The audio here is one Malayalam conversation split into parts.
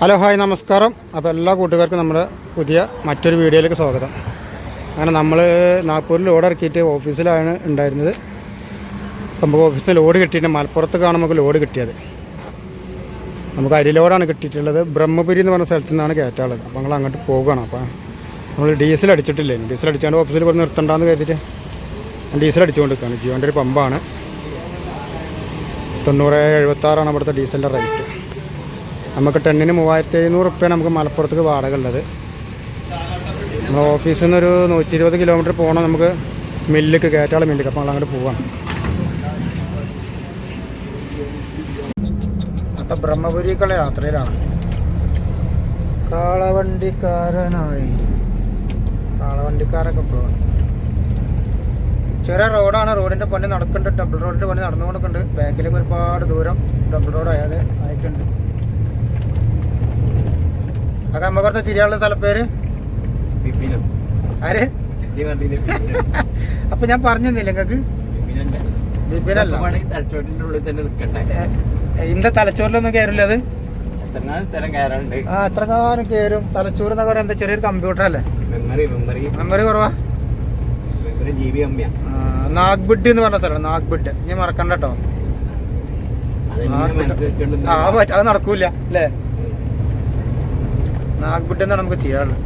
ഹലോ ഹായ് നമസ്കാരം. അപ്പോൾ എല്ലാ കൂട്ടുകാർക്കും നമ്മുടെ പുതിയ മറ്റൊരു വീഡിയോയിലേക്ക് സ്വാഗതം. അങ്ങനെ നമ്മൾ നാഗ്പൂരിൽ ലോഡ് ഇറക്കിയിട്ട് ഓഫീസിലാണ് ഉണ്ടായിരുന്നത്. നമുക്ക് ഓഫീസിൽ ലോഡ് കിട്ടിയിട്ട് മലപ്പുറത്തേക്കാണ് നമുക്ക് ലോഡ് കിട്ടിയത്. നമുക്ക് അരി ലോഡാണ് കിട്ടിയിട്ടുള്ളത്. ബ്രഹ്മപുരി എന്ന് പറഞ്ഞ സ്ഥലത്തു നിന്നാണ് കയറ്റാനുള്ളത്. അപ്പോൾ ഞങ്ങൾ അങ്ങോട്ട് പോവുകയാണ്. അപ്പോൾ നമ്മൾ ഡീസൽ അടിച്ചിട്ടില്ലേ? ഡീസൽ അടിച്ചാണ്ട് ഓഫീസിൽ കൊണ്ട് നിർത്തണ്ടെന്ന് കരുതിയിട്ട് ഡീസൽ അടിച്ചുകൊണ്ടിരിക്കുകയാണ്. ജിയോന്റെ ഒരു പമ്പാണ്. തൊണ്ണൂറ് എഴുപത്താറാണ് അവിടുത്തെ ഡീസലിന്റെ റേറ്റ്. നമുക്ക് ടെന്നിന് മൂവായിരത്തി എഴുന്നൂറ് റുപ്യാണ് നമുക്ക് മലപ്പുറത്തേക്ക് വാടക ഉള്ളത്. നമ്മൾ ഓഫീസിൽ നിന്ന് ഒരു നൂറ്റി ഇരുപത് കിലോമീറ്റർ പോകണം നമുക്ക് മില്ലിക്ക് കയറ്റാള മില്ലിക്ക്. അപ്പോൾ അങ്ങോട്ട് പോവാണ്. അപ്പം ബ്രഹ്മപുരിക്കുള്ള യാത്രയിലാണ്. കാളവണ്ടിക്കാരനായി. കാളവണ്ടിക്കാരൊക്കെ പോവാണ്. ചെറിയ റോഡാണ്. റോഡിന്റെ പണി നടക്കുന്നുണ്ട്. ഡബിൾ റോഡിന്റെ പണി നടന്നുകൊണ്ടിരിക്കുന്നുണ്ട്. ബാക്കിലേക്ക് ഒരുപാട് ദൂരം ഡബിൾ റോഡ് അയാൾ ആയിട്ടുണ്ട്. അതൊക്കെ നമുക്കടുത്ത് തിരിയാനുള്ള സ്ഥലപ്പേര് പേര്? ആര്? അപ്പൊ ഞാൻ പറഞ്ഞില്ല ബിബിനല്ല ഉള്ളിൽ തന്നെ നിൽക്കണ്ടേ ഇന്ന തലച്ചോറിലൊന്നും കയറില്ല അത്? ആ എത്ര കാലം കയറും തലച്ചോറ് എന്നൊക്കെ പറയാൻ എന്താ ചെറിയൊരു കമ്പ്യൂട്ടർ അല്ലേ മെമ്മറി. കുറവാ? നാഗ്ബിഡ് എന്ന് പറഞ്ഞ സ്ഥലം നാഗ്ബിഡ്. ഞാൻ മറക്കണ്ട കേട്ടോ ആ, അത് നടക്കൂല അല്ലേ? നാഗ്ബിഡ് എന്നാണ് നമുക്ക് തീരാനുള്ളത്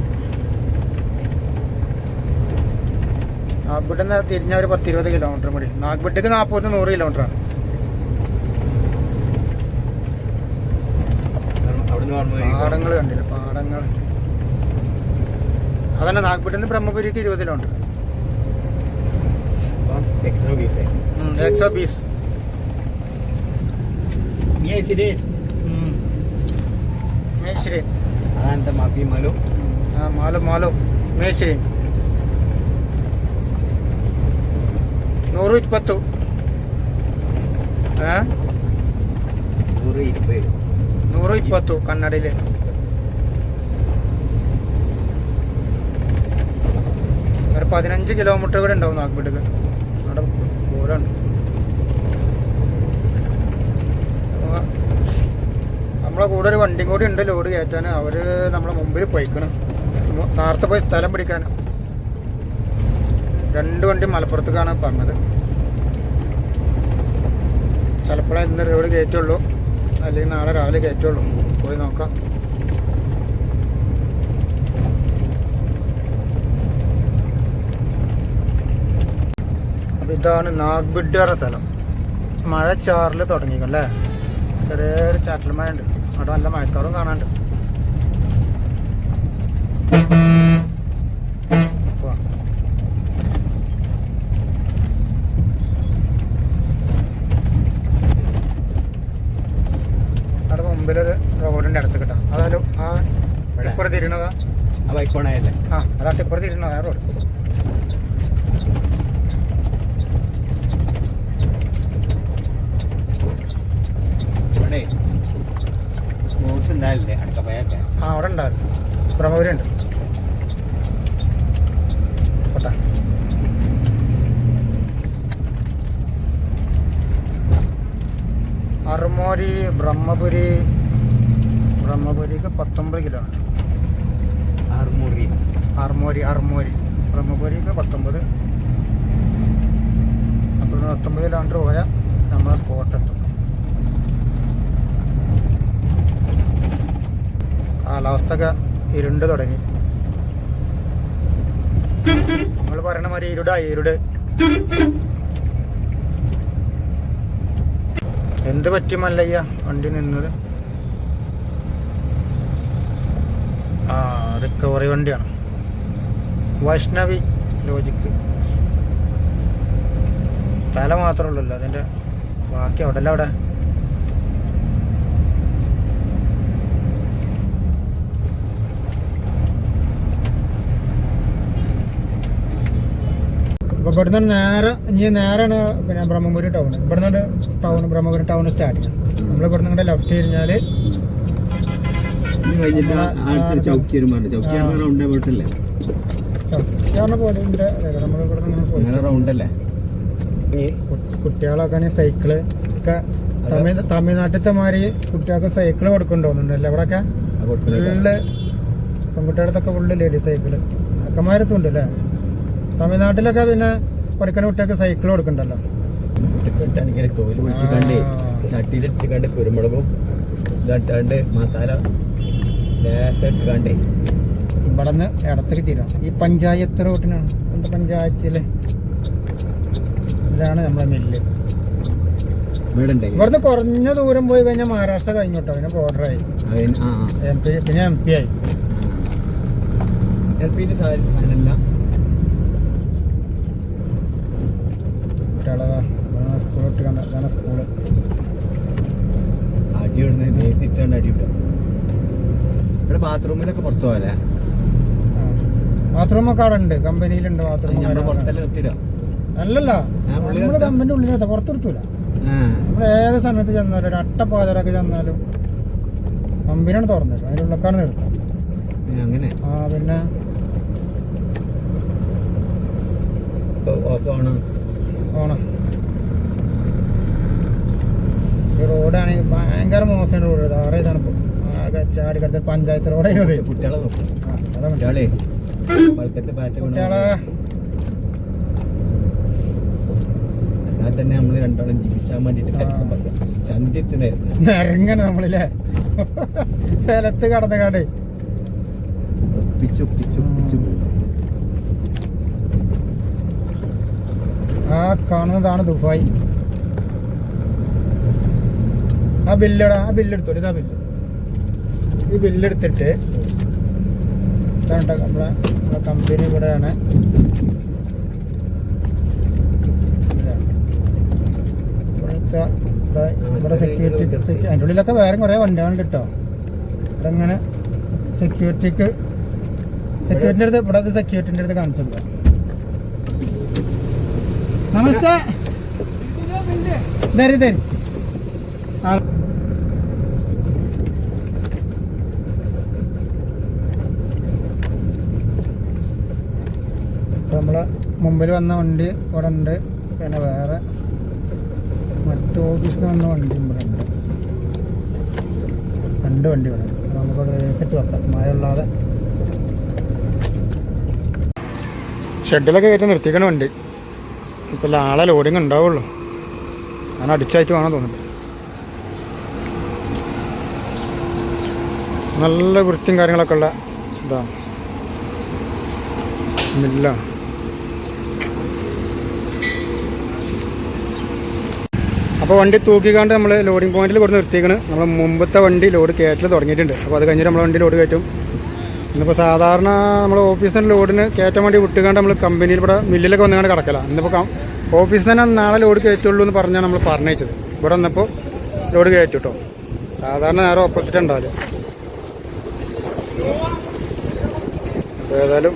നാഗ്ബുഡ് നിന്ന് തിരിഞ്ഞ ഒരു പത്തിരുപത് കിലോമീറ്റർ കൂടി. നാഗ്ബിഡിക്ക് നാൽപ്പത് നൂറ് കിലോമീറ്ററാണ് പാടങ്ങൾ കണ്ടില്ല? പാടങ്ങൾ അതന്നെ നിന്ന് ബ്രഹ്മപുരിക്ക് ഇരുപത് കിലോമീറ്റർ എക്സോ ബീസ് നീ ശരി മേശ്ശേരി അതാനത്തെ മാഫി മാലു ആ മാലോ മാലോ മേശ്ശേരി ನೂರು ಇಪ್ಪತ್ತು ಆ? നൂറ് ഇരുപത് ನೂರು ಇಪ್ಪತ್ತು ಕನ್ನಡಿಲಿ ഒരു പതിനഞ്ച് കിലോമീറ്റർ കൂടെ ഉണ്ടാവും നാഗ്ബിഡിക്ക് അവിടെ ദൂരമുണ്ട് നമ്മളെ കൂടെ ഒരു വണ്ടിയും കൂടി ഉണ്ട് ലോഡ് കയറ്റാൻ. അവർ നമ്മളെ മുമ്പിൽ പോയിക്കണ്. നേരത്തെ പോയി സ്ഥലം പിടിക്കാൻ. രണ്ട് വണ്ടി മലപ്പുറത്തേക്കാണ് പറഞ്ഞത് ചിലപ്പോഴേ ഇന്ന് റോഡ് കയറ്റുള്ളൂ. അല്ലെങ്കിൽ നാളെ രാവിലെ കയറ്റുള്ളൂ. പോയി നോക്കാം. ഇതാണ് നാഗ്ബിഡ്ഡറ സ്ഥലം. മഴ ചാറിൽ തുടങ്ങിക്കല്ലേ ചെറിയൊരു ചാറ്റൽ മഴ ഉണ്ട്. അവിടെ നല്ല മഴക്കാറും കാണാണ്ട്. അവിടെ മുമ്പിലൊരു റോഡിന്റെ അടുത്ത് കിട്ടാം അതായാലും ആ ഇപ്പുറത്ത് ഇരുന്നതാ ആ ബൈക്കോണയല്ലേ ആ അതാ ഇപ്പുറത്ത് ഇരുന്നതാ റോഡ്. ഇവിടെ സ്പോർട്സ് ഉണ്ടാവില്ലേ അടക്കപ്പയൊക്കെ ആ അവിടെ ഉണ്ടാവില്ല? ബ്രഹ്മപുരി ഉണ്ട് പോട്ടെ. അറുമോരി ബ്രഹ്മപുരി ബ്രഹ്മപുരിക്ക് പത്തൊമ്പത് കിലോമീറ്റർ ആറുമുറി അറുമോരി അറുമോരി. ബ്രഹ്മപുരിക്ക് പത്തൊമ്പത്. അപ്പോൾ പത്തൊമ്പത് കിലോമീറ്റർ പോയാൽ നമ്മളെ സ്പോട്ടെത്തും. കാലാവസ്ഥയൊക്കെ ഇരുണ്ട് തുടങ്ങി. നമ്മൾ പറയണ മാതിരി ഇരുടാ ഇരുട്. എന്ത് പറ്റി മല്ലയ്യ വണ്ടി നിന്നത്? ആ റിക്കവറി വണ്ടിയാണ്. വൈഷ്ണവി ലോജിക്ക് തല മാത്രമേ ഉള്ളല്ലോ അതിന്റെ ബാക്കി അവിടെ അല്ല അവിടെ. അപ്പോൾ ഇവിടുന്ന് നേരെ ഇനി നേരാണ് പിന്നെ ബ്രഹ്മപുരി ടൗൺ ഇവിടുന്ന് ടൗൺ ബ്രഹ്മപുരി ടൗൺ സ്റ്റാർട്ട് ചെയ്യാം. നമ്മൾ ഇവിടുന്ന് ഇങ്ങോട്ട് ലെഫ്റ്റ് തിരിഞ്ഞാൽ ഇത് കഴിഞ്ഞിട്ട് അടുത്തൊരു ചൗക്കിയരും പറഞ്ഞു ചൗക്കിയാർ റൗണ്ടേ പോയിട്ടല്ലേ പറഞ്ഞ പോലെ ഉണ്ട്. നമ്മൾ ഇവിടെ നിന്ന് പോയി. അങ്ങനെ റൗണ്ടല്ലേ ഈ കു- കുട്ടികളൊക്കെ സൈക്കിൾ ഒക്കെ തമിഴ് തമിഴ്നാട്ടിലത്തെ മാതിരി കുട്ടികൾക്ക് സൈക്കിൾ കൊടുക്കണ്ടോ തോന്നുന്നുണ്ടല്ലേ ഇവിടെയൊക്കെ ഫുള്ള് പെൺകുട്ടികളുടെ ഫുള്ള് ലേഡീസ് സൈക്കിൾ അക്കമാരത്തും ഉണ്ട് അല്ലേ? തമിഴ്നാട്ടിലൊക്കെ പിന്നെ പഠിക്കുന്ന കുട്ടിയൊക്കെ സൈക്കിൾ കൊടുക്കണ്ടല്ലോ? തോൽ പൊളിച്ച് കണ്ട് ആ. ചട്ടിയിലിട്ട് കണ്ട് കുരുമുളകും ഇതാണ്ട് മസാല ലേശമായിട്ട് കണ്ടേ ഇവിടെ നിന്ന് ഇടത്തേക്ക് തീരാം. ഈ പഞ്ചായത്ത് റോട്ടിനാണ്. എന്താ പഞ്ചായത്തിൽ? ഇതാണ് നമ്മളെ മില്ല് ഇവിടുന്ന് കുറഞ്ഞ ദൂരം പോയി കഴിഞ്ഞാൽ മഹാരാഷ്ട്ര കഴിഞ്ഞോട്ടോ. പിന്നെ ബോർഡറായി എം പി പിന്നെ എം പി ആയി. എൽ പി സാധനമല്ല കുട്ടികളെ സ്കൂൾ വിട്ട് കണ്ട ഇതാണ് സ്കൂൾ അടി ഇടുന്നത് നേരിട്ടാണ് അടി ഇവിടെ ബാത്റൂമിലൊക്കെ പുറത്തു പോകല്ലേ ബാത്റൂമൊക്കെ അവിടെ ഉണ്ട്. കമ്പനിയിലുണ്ട് ബാത്റൂം അല്ലല്ല. നമ്മൾ. കമ്പനി ഉള്ളിലെത്താം പുറത്തെടുത്തൂല. നമ്മൾ ഏത് സമയത്ത് ചെന്നാലും ഒരു അട്ടപ്പാതരൊക്കെ ചെന്നാലും കമ്പനിയാണ് തുറന്നത്. അതിനുള്ളക്കാണ് നിർത്താം. അങ്ങനെ? ആ പിന്നെ ഓഫ് ആണ്? ഓണം ഈ റോഡാണെങ്കിൽ ഭയങ്കര മോശം റോഡ്. താറ തണുപ്പ് ആകെ ചാടി കിടത്ത് പഞ്ചായത്ത് റോഡായിരുന്നു ഇത്. കുട്ടികളെ കുട്ടികളെ എന്നാൽ തന്നെ നമ്മൾ രണ്ടാളും ജീവിച്ചാൻ വേണ്ടിട്ട് നിരങ്ങനെ നമ്മളില്ലേ. സ്ഥലത്ത് കടന്ന ഒപ്പിച്ചു ഒപ്പിച്ചു ഒപ്പിച്ചു. ഒപ്പിച്ച് ആ കാണുന്നതാണ് ദുബായ്. ആ ബില്ലടാ ആ ബില്ലെടുത്തോളൂ ഇതാ ബില്ല്. ഈ ബില്ലെടുത്തിട്ട് ഇതാണ്ട നമ്മളെ നമ്മളെ കമ്പനി ഇവിടെയാണ്. ഇവിടുത്തെ ഇവിടെ സെക്യൂരിറ്റി അതിന്റെ ഉള്ളിലൊക്കെ വേറെ കുറേ വണ്ടികളുണ്ട് കേട്ടോ ഇവിടെ ഇങ്ങനെ സെക്യൂരിറ്റിക്ക് സെക്യൂരിറ്റിന്റെ അടുത്ത് ഇവിടെ സെക്യൂരിറ്റിന്റെ അടുത്ത് കാണിച്ചു കൊടുക്കാം ധരി ആ ഇപ്പൊ നമ്മളെ മുമ്പിൽ വന്ന വണ്ടി ഇവിടെ ഉണ്ട്. പിന്നെ വേറെ മറ്റു ഓഫീസിൽ വന്ന വണ്ടി ഇവിടെ ഉണ്ട്. രണ്ട് വണ്ടി ഇവിടെ ഉണ്ട്. നമുക്കവിടെ വേസിട്ട് വെക്കാം. മഴയുള്ളാതെ. ഷെഡിലൊക്കെ കയറ്റി നിർത്തിക്കണ വണ്ടി. ഇപ്പോൾ ആളെ ലോഡിങ് ഉണ്ടാവുള്ളൂ. ഞാൻ അടിച്ചായിട്ട് വേണം തോന്നുന്നു. നല്ല വൃത്തിയും കാര്യങ്ങളൊക്കെ ഉള്ള ഇതാണ് മില്ല. അപ്പോൾ വണ്ടി തൂക്കിക്കാണ്ട് നമ്മൾ ലോഡിംഗ് പോയിന്റിൽ കൊടുത്ത് നിർത്തിക്കണ് നമ്മൾ മുമ്പത്തെ വണ്ടി ലോഡ് കയറ്റൽ തുടങ്ങിയിട്ടുണ്ട്. അപ്പോൾ അത് കഴിഞ്ഞിട്ട് നമ്മൾ വണ്ടി ലോഡ് കയറ്റും. ഇന്നിപ്പോൾ സാധാരണ നമ്മൾ ഓഫീസിൽ നിന്ന് ലോഡിന് കയറ്റാൻ വേണ്ടി വിട്ടുകൊണ്ട് നമ്മൾ കമ്പനിയിൽ ഇവിടെ മില്ലിലൊക്കെ വന്നുകൊണ്ട് കിടക്കല. ഇന്നിപ്പോൾ ഓഫീസിൽ തന്നെ നാളെ ലോഡ് കയറ്റുള്ളൂ എന്ന് പറഞ്ഞാൽ നമ്മൾ പറഞ്ഞയച്ചത്. ഇവിടെ വന്നപ്പോൾ ലോഡ് കയറ്റു കേട്ടോ സാധാരണ നേരെ ഓപ്പോസിറ്റ് ഉണ്ടാവില്ല ഏതായാലും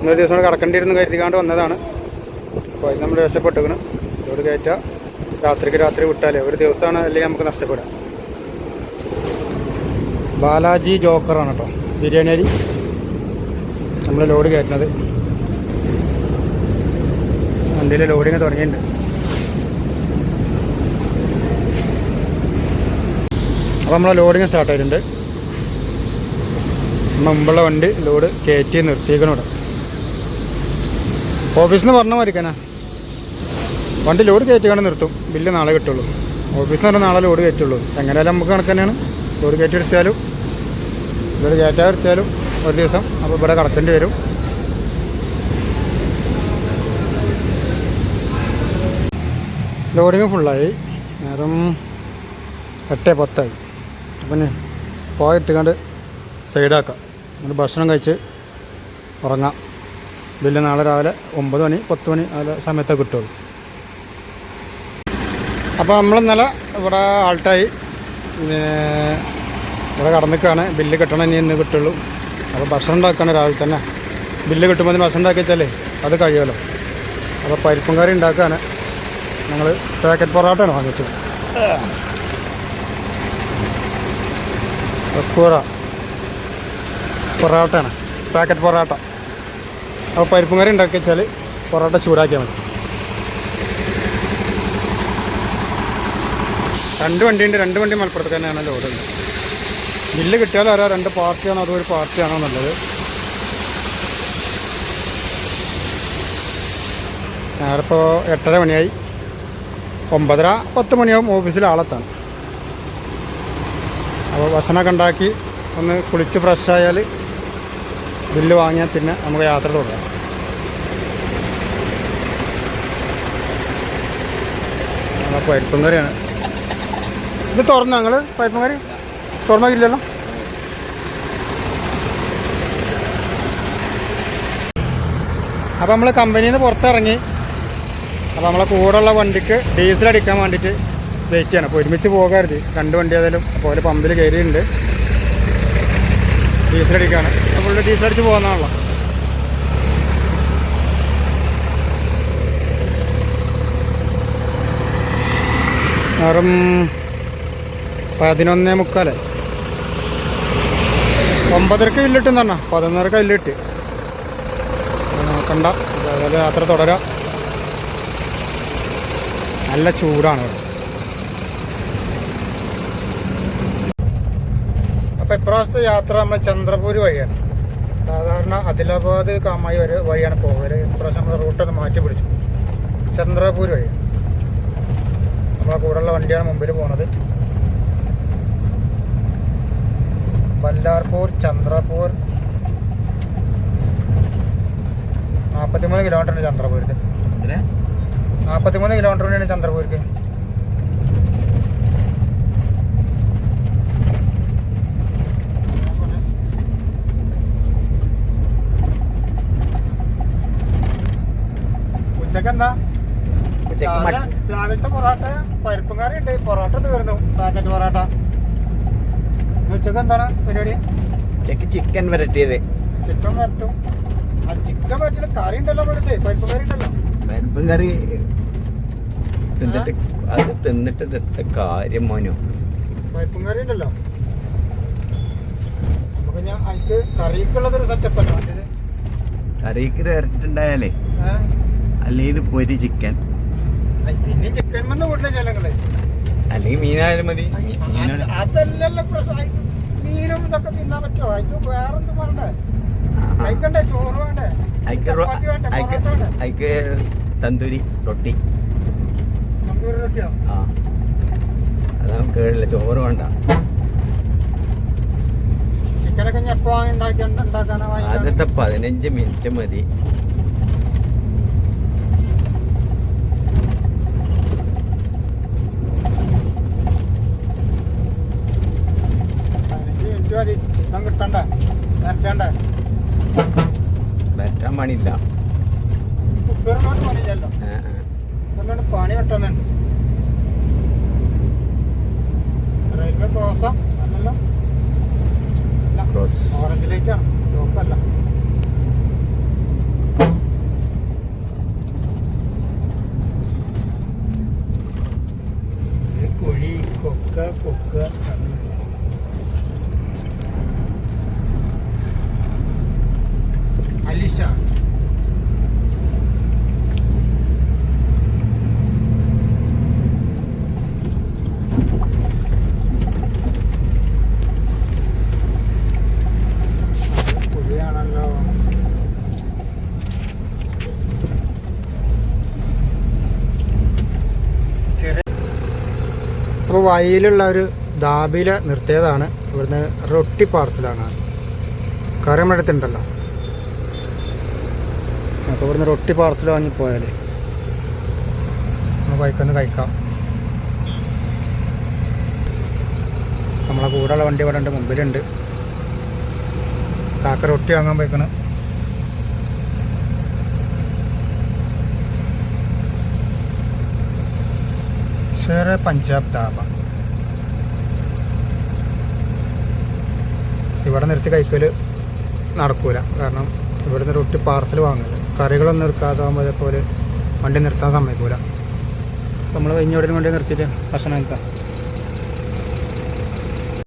ഇന്നൊരു ദിവസം കൂടെ കറക്കേണ്ടിയിരുന്നു കരുതിക്കാണ്ട് വന്നതാണ്. അപ്പോൾ അത് നമ്മൾ രക്ഷപ്പെട്ടുകണ് ലോഡ് കയറ്റുക രാത്രിക്ക് രാത്രി വിട്ടാലേ ഒരു ദിവസമാണ് അല്ലെങ്കിൽ നമുക്ക് നഷ്ടപ്പെടാം ബാലാജി ജോക്കറാണ് കേട്ടോ ബിരിയാണി അരി നമ്മൾ ലോഡ് കയറ്റുന്നത്. വണ്ടിയിൽ ലോഡിങ് തുടങ്ങിയിട്ടുണ്ട്. അപ്പോൾ നമ്മൾ ലോഡിങ് സ്റ്റാർട്ട് ആയിട്ടുണ്ട്. മുമ്പുള്ള വണ്ടി ലോഡ് കയറ്റി നിർത്തിയേക്കണം ഇവിടെ. ഓഫീസിൽ നിന്ന് പറഞ്ഞാൽ മതിക്കാനാ വണ്ടി ലോഡ് കയറ്റിക്കൊണ്ട് നിർത്തും. ബില്ല് നാളെ കിട്ടുള്ളൂ. ഓഫീസിൽ നിന്ന് പറഞ്ഞാൽ നാളെ ലോഡ് കയറ്റുള്ളൂ. എങ്ങനെയായാലും നമുക്ക് കണക്ക് തന്നെയാണ്. ലോഡ് കയറ്റി എടുത്താലും ലോഡ് കയറ്റാതെ എടുത്താലും ഒരു ദിവസം അപ്പോൾ ഇവിടെ കടക്കേണ്ടി വരും. ലോഡിങ് ഫുള്ളായി. നേരം എട്ട് പത്തായി. അപ്പം പോയിട്ട് കണ്ട് സൈഡാക്കാം. എന്നിട്ട് ഭക്ഷണം കഴിച്ച് ഉറങ്ങാം. ബില്ല് നാളെ രാവിലെ ഒമ്പത് മണി പത്ത് മണി ആ സമയത്തേ കിട്ടുള്ളൂ. അപ്പോൾ നമ്മൾ ഇന്നലെ ഇവിടെ ആൾട്ടായി. ഇവിടെ കടന്നിക്കാണ്. ബില്ല് കിട്ടണം ഇനി ഇന്ന് കിട്ടുള്ളൂ. അപ്പോൾ ഭക്ഷണം ഉണ്ടാക്കണം രാവിലെ തന്നെ. ബില്ല് കിട്ടുമ്പോൾ ഭക്ഷണം ഉണ്ടാക്കി വെച്ചാലേ അത് കഴിയുമല്ലോ. അപ്പോൾ പരിപ്പും കറി ഉണ്ടാക്കാൻ ഞങ്ങൾ പാക്കറ്റ് പൊറോട്ടയാണ് വാങ്ങിച്ചത് കൂറ പൊറോട്ടയാണ്. പാക്കറ്റ് പൊറോട്ട. അപ്പോൾ പരിപ്പും കറി ഉണ്ടാക്കി വെച്ചാൽ പൊറോട്ട ചൂടാക്കിയാൽ മതി. രണ്ട് വണ്ടിയുണ്ട് രണ്ട് വണ്ടി മലപ്പുറത്ത് തന്നെയാണ് ലോഡുണ്ട് ബില്ല് കിട്ടിയാൽ അറിയാം രണ്ട് പാർട്ടിയാണോ? അതോ ഒരു പാർട്ടിയാണോ എന്നുള്ളത് ഞാനിപ്പോൾ എട്ടര മണിയായി. ഒമ്പതര പത്ത് മണിയാവും ഓഫീസിൽ ആളെത്താണ് അപ്പോൾ ഭക്ഷണമൊക്കെ ഉണ്ടാക്കി ഒന്ന് കുളിച്ച് ഫ്രഷായാൽ ബില്ല് വാങ്ങിയാൽ പിന്നെ നമുക്ക് യാത്ര തുടങ്ങാം. അപ്പോൾ കറിയാണ് ഇത് തുറന്നു ഞങ്ങൾ പൈപ്പും കറി തുറന്നില്ലല്ലോ അപ്പോൾ നമ്മൾ കമ്പനിയിൽ നിന്ന് പുറത്തിറങ്ങി. അപ്പോൾ നമ്മളെ കൂടെയുള്ള വണ്ടിക്ക് ഡീസൽ അടിക്കാൻ വേണ്ടിയിട്ട് വെയിറ്റ് ചെയ്യണം. അപ്പോൾ ഒരുമിച്ച് പോകരുത് രണ്ട് വണ്ടി ഏതായാലും അപ്പോൾ പമ്പിൽ കയറിയിട്ടുണ്ട്. ഡീസൽ അടിക്കാണ് അപ്പോൾ ഡീസൽ അടിച്ച് പോകുന്നതാണല്ലോ വെറും പതിനൊന്നേ മുക്കാൽ. ഒമ്പതരക്ക് കല്ലിട്ടും തന്നെ. പതിനൊന്നരക്ക് കല്ലിട്ട്. നോക്കണ്ട. അതേപോലെ യാത്ര തുടരാം. നല്ല ചൂടാണ് അപ്പോൾ ഇപ്രാവശ്യത്തെ യാത്ര നമ്മൾ ചന്ദ്രപൂര് വഴിയാണ്. സാധാരണ ആദിലാബാദ് കാമായി വരെ വഴിയാണ് പോകൽ. ഇപ്രാവശ്യം നമ്മൾ റൂട്ടൊന്ന് മാറ്റി പിടിച്ചു. ചന്ദ്രപൂര് വഴിയാണ് നമ്മളെ കൂടെയുള്ള വണ്ടിയാണ് മുമ്പിൽ പോണത്. ബല്ലാർപൂർ ചന്ദ്രപൂർ. നാൽപ്പത്തിമൂന്ന് കിലോമീറ്റർ ഉണ്ട് ചന്ദ്രപൂർക്ക്? നാൽപ്പത്തിമൂന്ന് കിലോമീറ്റർ ഉണ്ട് ചന്ദ്രപൂർക്ക് ഉച്ചയ്ക്ക് എന്താ ഉച്ചയ്ക്ക് മ- രാവിലെ- രാവിലത്തെ പൊറോട്ട പരിപ്പും കറി ഉണ്ട് പൊറോട്ട തീർന്നു പാക്കറ്റ് പൊറോട്ട. ഉച്ചയ്ക്ക് എന്താണ് പരിപാടി? ഉച്ചയ്ക്ക് ചിക്കൻ വരട്ടിയത്. ചിക്കൻ വരട്ടും. ആ ചിക്കൻ വരട്ടിൽ കറി ഉണ്ടല്ലോ ഇവിടുത്തെ. പരിപ്പ് കറി ഉണ്ടല്ലോ. പരിപ്പും കറി തിന്നിട്ട് അത് തിന്നിട്ട് ഇതെത്ത കാര്യം മോനോ? പരിപ്പും കറി ഉണ്ടല്ലോ. നമുക്ക് ഞാൻ അതിക്ക് കറിക്കുള്ളതൊരു സെറ്റപ്പ് അല്ല കറിക്ക് വരട്ടുണ്ടായാലേ ഏഹ് അല്ലെങ്കിൽ പൊരി ചിക്കൻ പിന്നെ ചിക്കൻ വന്ന് കൂട്ടില്ല ജനങ്ങളെ. അല്ലെങ്കിൽ മീനായാലും മതി. അതല്ലല്ലോ പ്രശ്നം. മീനും ഇതൊക്കെ തിന്നാൻ പറ്റുമോ? അതിക്ക് വേറെന്തും വേണ്ടേ? അയക്കണ്ടേ? ചോറ് വേണ്ടേ? അയക്ക് തന്തൂരി റൊട്ടി. തന്തൂരി റൊട്ടിയോ? ആ. അത് നമുക്ക് കേടില്ല. ചോറ് വേണ്ട. ചിക്കനൊക്കെ ഞാൻ എപ്പോ വാങ്ങി ഉണ്ടാക്കി ഉണ്ടാക്കാനാ വാങ്ങിക്കാൻ ആദ്യത്തെ പതിനഞ്ച് മിനിറ്റ് മതി. Manila. അപ്പോൾ വയലുള്ള ഒരു ദാബില നിർത്തിയതാണ്. ഇവിടുന്ന് റൊട്ടി പാർസലാണ് കറി അപ്പോൾ ഇവിടുന്ന് റൊട്ടി പാർസൽ വാങ്ങി പോയാൽ നമുക്ക് ബൈക്കൊന്ന് കഴിക്കാം. നമ്മളെ കൂടെയുള്ള വണ്ടി ഇവിടെ ഉണ്ട് മുമ്പിലുണ്ട്. കാക്ക റൊട്ടി വാങ്ങാൻ പോയിക്കണ്. ഷേർ പഞ്ചാബ് ധാബ ഇവിടെ നിർത്തി കഴിക്കൽ നടക്കൂല. കാരണം ഇവിടെ നിന്ന് ഒട്ടി പാർസൽ വാങ്ങില്ല കറികളൊന്നും എടുക്കാതാകുമ്പോൾ അതേപോലെ വണ്ടി നിർത്താൻ സമ്മതിക്കൂല. നമ്മൾ കഴിഞ്ഞ വണ്ടി നിർത്തിയിട്ട് ഭക്ഷണം